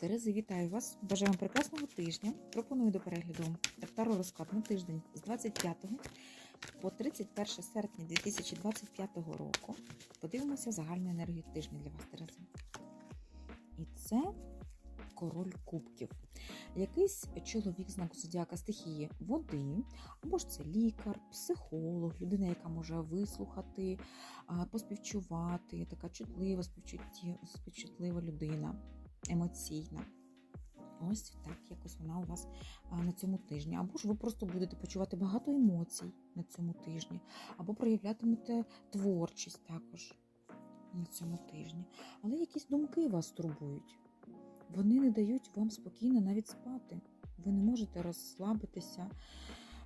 Терези, вітаю вас! Бажаю вам прекрасного тижня. Пропоную до перегляду таро розклад на тиждень з 25 по 31 серпня 2025 року. Подивимося загальну енергію тижня для вас, Терези. І це король кубків. Якийсь чоловік знаку зодіака стихії води, або ж це лікар, психолог, людина, яка може вислухати, поспівчувати, така чутлива, співчутлива людина емоційна. Ось так якось вона у вас на цьому тижні. Або ж ви просто будете почувати багато емоцій на цьому тижні, або проявлятимете творчість також на цьому тижні. Але якісь думки вас турбують. Вони не дають вам спокійно навіть спати. Ви не можете розслабитися.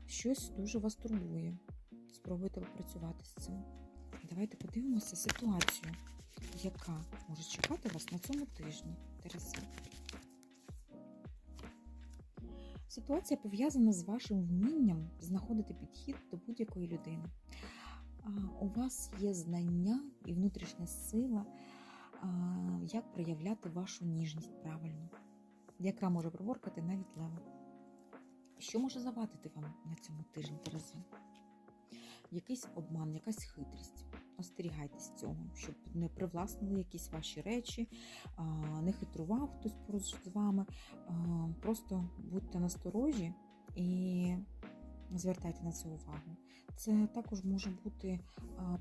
Щось дуже вас турбує. Спробуйте попрацювати з цим. Давайте подивимося ситуацію, яка може чекати вас на цьому тижні. Терези. Ситуація пов'язана з вашим вмінням знаходити підхід до будь-якої людини. У вас є знання і внутрішня сила, як проявляти вашу ніжність правильно, яка може проборкати навіть лева. Що може завадити вам на цьому тижні, Терези? Якийсь обман, якась хитрість. Остерігайтесь цього, щоб не привласнили якісь ваші речі, не хитрував хтось поруч з вами. Просто будьте насторожі і звертайте на це увагу. Це також може бути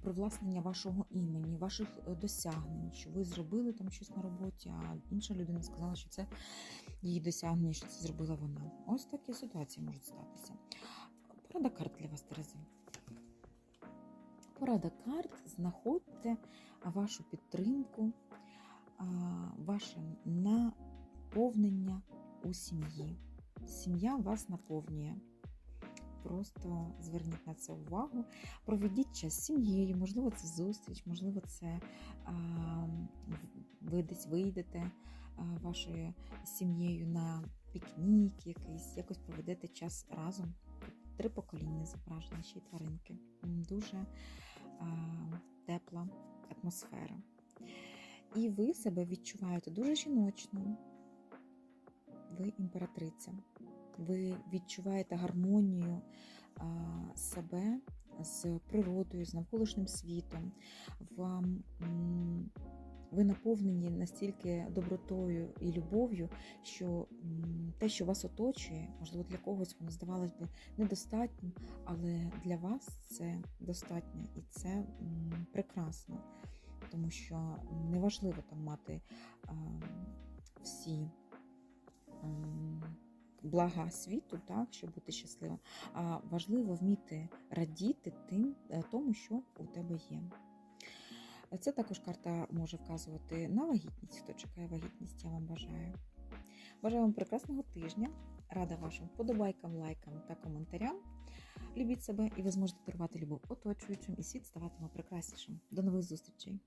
привласнення вашого імені, ваших е, досягнень, що ви зробили там щось на роботі, а інша людина сказала, що це її досягнення, що це зробила вона. Ось такі ситуації можуть статися. Порада карт для вас, Терези. Порада карт. Знаходьте вашу підтримку, ваше наповнення у сім'ї. Сім'я вас наповнює. Просто зверніть на це увагу. Проведіть час з сім'єю, можливо, це зустріч, можливо, це а, ви десь вийдете а, вашою сім'єю на пікнік якийсь, якось проведете час разом. Три покоління зображені, ще й тваринки. Дуже тепла атмосфера. І ви себе відчуваєте дуже жіночно. Ви імператриця. Ви відчуваєте гармонію себе з природою, з навколишнім світом. Вам ви наповнені настільки добротою і любов'ю, що те, що вас оточує, можливо, для когось воно здавалось би недостатнім, але для вас це достатньо і це прекрасно, тому що неважливо там мати всі блага світу, так, щоб бути щасливим, а важливо вміти радіти тим, е, тому, що у тебе є. Це також карта може вказувати на вагітність. Хто чекає вагітність, я вам бажаю. Бажаю вам прекрасного тижня. Рада вашим вподобайкам, лайкам та коментарям. Любіть себе, і ви зможете дарувати любов оточуючим, і світ ставатиме прекраснішим. До нових зустрічей!